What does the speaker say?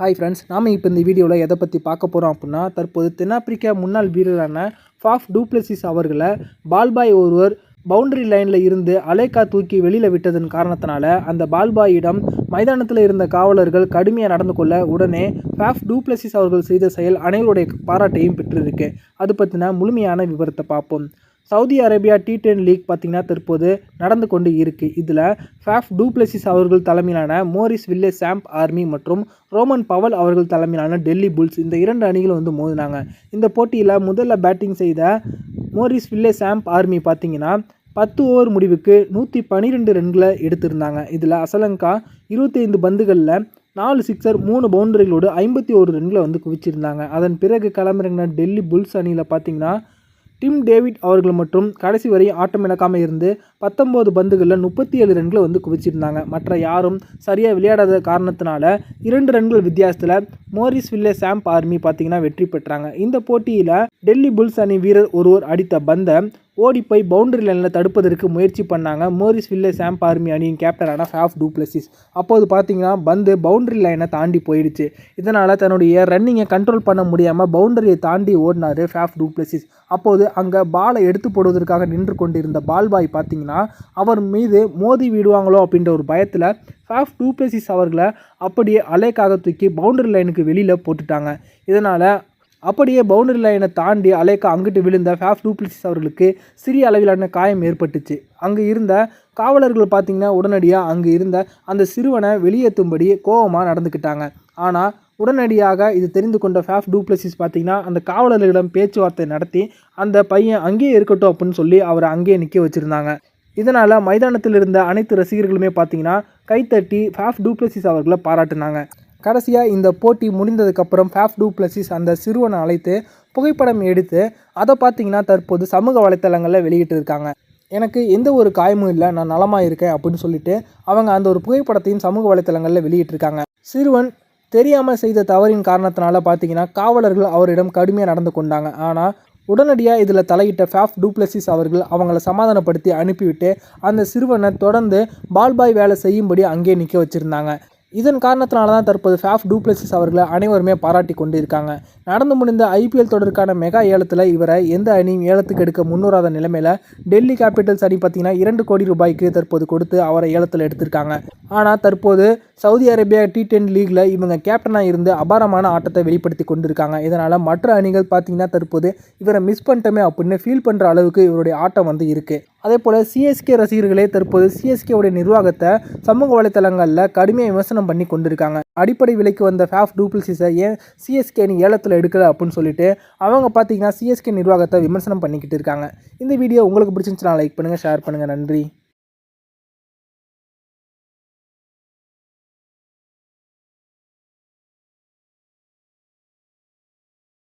Hi friends நாம் இப்போ இந்த வீடியோவில் எதை பற்றி பார்க்க போகிறோம் அப்படின்னா தற்போது தென்னாப்பிரிக்கா முன்னாள் வீரரான ஃபாஃப் டூப்ளசிஸ் அவர்களை பால்பாய் ஒருவர் பவுண்டரி லைனில் இருந்து அலேக்கா தூக்கி வெளியில் விட்டதன் காரணத்தினால அந்த பால்பாயிடம் மைதானத்தில் இருந்த காவலர்கள் கடுமையாக நடந்து கொள்ள உடனே ஃபாஃப் டூப்ளசிஸ் அவர்கள் செய்த செயல் அனைவருடைய பாராட்டையும் பெற்றிருக்கு. அது பற்றின முழுமையான விவரத்தை பார்ப்போம். Saudi Arabia T ten league பார்த்திங்கன்னா தற்போது நடந்து கொண்டு இருக்குது இதில் ஃபேஃப் டூப்ளசிஸ் அவர்கள் தலைமையிலான மோரிஸ் வில்லே சாம்ப் ஆர்மி மற்றும் ரோமன் பவல் அவர்கள் தலைமையிலான டெல்லி புல்ஸ் இந்த இரண்டு அணிகளும் வந்து மோதினாங்க. இந்த போட்டியில் முதல்ல பேட்டிங் செய்த மோரிஸ் வில்லே சாம்ப் ஆர்மி பார்த்திங்கன்னா பத்து ஓவர் முடிவுக்கு நூற்றி பன்னிரெண்டு ரன்களை எடுத்திருந்தாங்க. இதில் அசலங்கா இருபத்தைந்து பந்துகளில் நாலு சிக்ஸர் மூணு பவுண்டரிகளோடு ஐம்பத்தி ஒரு ரன்களை வந்து குவிச்சிருந்தாங்க. அதன் பிறகு கிளம்புறங்கின டெல்லி புல்ஸ் அணியில் பார்த்திங்கன்னா டிம் டேவிட் அவர்கள் மற்றும் கடைசி வரை ஆட்டம் இழக்காமல் இருந்து பத்தொம்போது பந்துகளில் முப்பத்தி ஏழு ரன்களை வந்து குவிச்சிருந்தாங்க. மற்ற யாரும் சரியாக விளையாடாத காரணத்தினால இரண்டு ரன்கள் வித்தியாசத்தில் மோரிஸ் வில்லே சாம்ப் ஆர்மி பார்த்தீங்கன்னா வெற்றி பெற்றாங்க. இந்த போட்டியில் டெல்லி புல்ஸ் அணி வீரர் ஒருவர் அடித்த பந்தை ஓடிப்போய் பவுண்டரி லைனில் தடுப்பதற்கு முயற்சி பண்ணாங்க. மோரிஸ் வில்லே சாம் ஆர்மி அணியின் கேப்டனான ஃபேஃப் டூப்ளசிஸ் அப்போது பார்த்தீங்கன்னா பந்து பவுண்டரி லைனை தாண்டி போயிடுச்சு. இதனால் தன்னுடைய ரன்னிங்கை கண்ட்ரோல் பண்ண முடியாமல் பவுண்டரியை தாண்டி ஓடினார் ஃபேஃப் டூப்ளசிஸ் அப்போது அங்கே பாலை எடுத்து போடுவதற்காக நின்று கொண்டிருந்த பால்பாய் பார்த்தீங்கன்னா அவர் மீது மோதி விடுவாங்களோ அப்படின்ற ஒரு பயத்தில் ஃபேஃப் டூப்ளசிஸ் அவர்களை அப்படியே அலைக்காக தூக்கி பவுண்டரி லைனுக்கு வெளியில் போட்டுட்டாங்க. இதனால் அப்படியே பவுண்டரி லைனை தாண்டி அலேக்கா அங்கிட்டு விழுந்த ஃபேஃப் டூப்ளிசிஸ் அவர்களுக்கு சிறிய அளவிலான காயம் ஏற்பட்டுச்சு. அங்கே இருந்த காவலர்கள் பார்த்திங்கன்னா உடனடியாக அங்கே இருந்த அந்த சிறுவனை வெளியேற்றும்படி கோபமாக நடந்துக்கிட்டாங்க. ஆனால் உடனடியாக இது தெரிந்து கொண்ட ஃபேஃப் டூப்ளசிஸ் பார்த்திங்கன்னா அந்த காவலர்களிடம் பேச்சுவார்த்தை நடத்தி அந்த பையன் அங்கேயே இருக்கட்டும் அப்படின்னு சொல்லி அவரை அங்கேயே நிற்க வச்சுருந்தாங்க. இதனால் மைதானத்தில் இருந்த அனைத்து ரசிகர்களுமே பார்த்தீங்கன்னா கைத்தட்டி ஃபேஃப் டூப்ளசிஸ் அவர்களை பாராட்டினாங்க. கடைசியாக இந்த போட்டி முடிந்ததுக்கப்புறம் ஃபேஃப் டூ பிளஸிஸ் அந்த சிறுவனை அழைத்து புகைப்படம் எடுத்து அதை பார்த்தீங்கன்னா தற்போது சமூக வலைத்தளங்களில் வெளியிட்டு இருக்காங்க எனக்கு எந்த ஒரு காயமும் இல்லை நான் நலமாக இருக்கேன் அப்படின்னு சொல்லிட்டு அவங்க அந்த ஒரு புகைப்படத்தையும் சமூக வலைத்தளங்களில் வெளியிட்டிருக்காங்க. சிறுவன் தெரியாமல் செய்த தவறின் காரணத்தினால பார்த்தீங்கன்னா காவலர்கள் அவரிடம் கடுமையாக நடந்து கொண்டாங்க. ஆனால் உடனடியாக இதில் தலையிட்ட ஃபேஃப் டூப்ளசிஸ் அவர்கள் அவங்கள சமாதானப்படுத்தி அனுப்பிவிட்டு அந்த சிறுவனை தொடர்ந்து பால்பாய் வேலை செய்யும்படி அங்கேயே நிற்க வச்சுருந்தாங்க. இதன் காரணத்தினால தான் தற்போது ஃபேஃப் டூப்ளசிஸ் அவர்களை அனைவருமே பாராட்டி கொண்டு இருக்காங்க நடந்து முடிந்த ஐபிஎல் தொடருக்கான மெகா ஏலத்தில் இவரை எந்த அணியும் ஏலத்துக்கு எடுக்க முன்வராத நிலைமையில் டெல்லி கேபிட்டல்ஸ் அணி பார்த்தீங்கன்னா இரண்டு கோடி ரூபாய்க்கு தற்போது கொடுத்து அவரை ஏலத்தில் எடுத்திருக்காங்க. ஆனால் தற்போது சவுதி அரேபியா டி டென் லீக்ல இவங்க கேப்டனாக இருந்து அபாரமான ஆட்டத்தை வெளிப்படுத்தி கொண்டிருக்காங்க. இதனால் மற்ற அணிகள் பார்த்தீங்கன்னா தற்போது இவரை மிஸ் பண்ணிட்டோமே அப்படின்னு ஃபீல் பண்ணுற அளவுக்கு இவருடைய ஆட்டம் வந்து இருக்குது அதே போல் சிஎஸ்கே ரசிகர்களே தற்போது சிஎஸ்கேவுடைய நிர்வாகத்தை சமூக வலைத்தளங்களில் கடுமையாக விமர்சனம் பண்ணி கொண்டிருக்காங்க. அடிப்படை விலைக்கு வந்த ஃபேஃப் டூப்ளிசிஸை ஏன் சிஎஸ்கே நீ ஏலத்தில் எடுக்கல அப்படின்னு சொல்லிட்டு அவங்க பார்த்தீங்கன்னா சிஎஸ்கே நிர்வாகத்தை விமர்சனம் பண்ணிக்கிட்டு இருக்காங்க. இந்த வீடியோ உங்களுக்கு பிடிச்சிருந்துச்சுன்னா லைக் பண்ணுங்கள் ஷேர் பண்ணுங்கள் நன்றி.